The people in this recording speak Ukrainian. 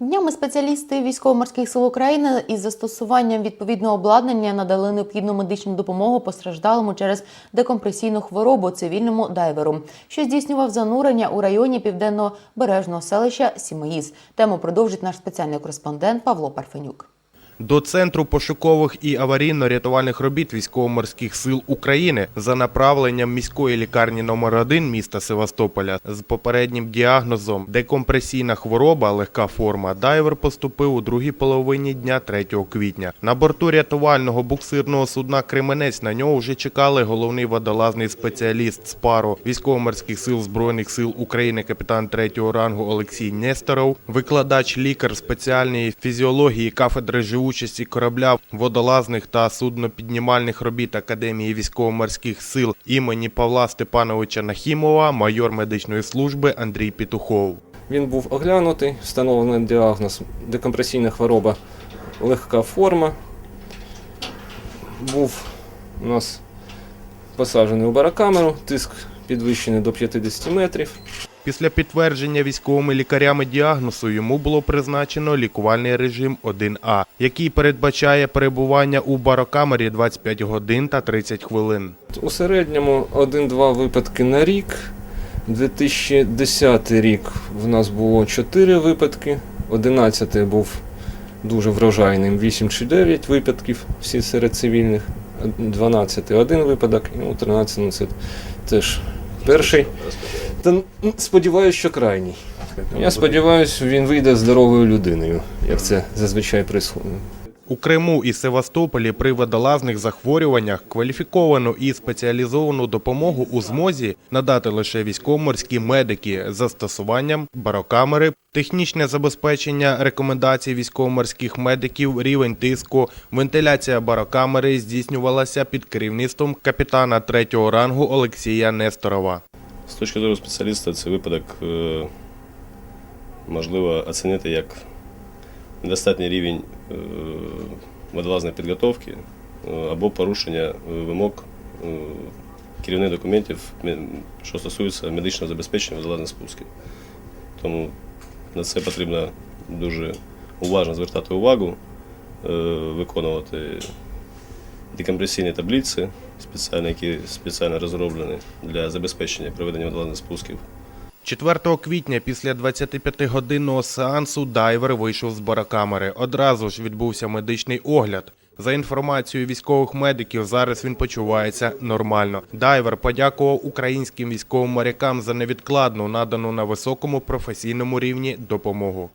Днями спеціалісти військово-морських сил України із застосуванням відповідного обладнання надали необхідну медичну допомогу постраждалому через декомпресійну хворобу цивільному дайверу, що здійснював занурення у районі південно-бережного селища Сімеїз. Тему продовжить наш спеціальний кореспондент Павло Парфенюк. До центру пошукових і аварійно-рятувальних робіт військово-морських сил України за направленням міської лікарні номер 1 міста Севастополя з попереднім діагнозом декомпресійна хвороба, легка форма. Дайвер поступив у другій половині дня 3 квітня. На борту рятувального буксирного судна Кременець на нього вже чекали головний водолазний спеціаліст з пару військово-морських сил збройних сил України, капітан третього рангу Олексій Несторов, викладач лікар спеціальної фізіології кафедри живучості корабля водолазних та суднопіднімальних робіт Академії військово-морських сил імені Павла Степановича Нахімова, майор медичної служби Андрій Петухов. Він був оглянутий, встановлений діагноз декомпресійна хвороба, легка форма. Був у нас посаджений у барокамеру, тиск підвищений до 50 метрів. Після підтвердження військовими лікарями діагнозу йому було призначено лікувальний режим 1А, який передбачає перебування у барокамері 25 годин та 30 хвилин. У середньому 1-2 випадки на рік. 2010 рік в нас було 4 випадки, 11 був дуже врожайним, 8 чи 9 випадків, всі серед цивільних, 12 один випадок, 13 ну, це теж перший. Та м, сподіваюся, що крайній. Я сподіваюся, він вийде здоровою людиною, як це зазвичай відбувається. У Криму і Севастополі при водолазних захворюваннях кваліфіковану і спеціалізовану допомогу у змозі надати лише військово-морські медики з застосуванням барокамери, технічне забезпечення рекомендацій військово-морських медиків, рівень тиску, вентиляція барокамери здійснювалася під керівництвом капітана третього рангу Олексія Несторова. З точки зору спеціаліста, цей випадок е, можливо оцінити як недостатній рівень е, водолазної підготовки е, або порушення вимог керівних документів, що стосується медичного забезпечення водолазних спусків. Тому на це потрібно дуже уважно звертати увагу, виконувати декомпресійні таблиці, спеціальні, які спеціально розроблені для забезпечення проведення водолазних спусків. 4 квітня після 25-годинного сеансу дайвер вийшов з барокамери. Одразу ж відбувся медичний огляд. За інформацією військових медиків, зараз він почувається нормально. Дайвер подякував українським військовим морякам за невідкладну надану на високому професійному рівні допомогу.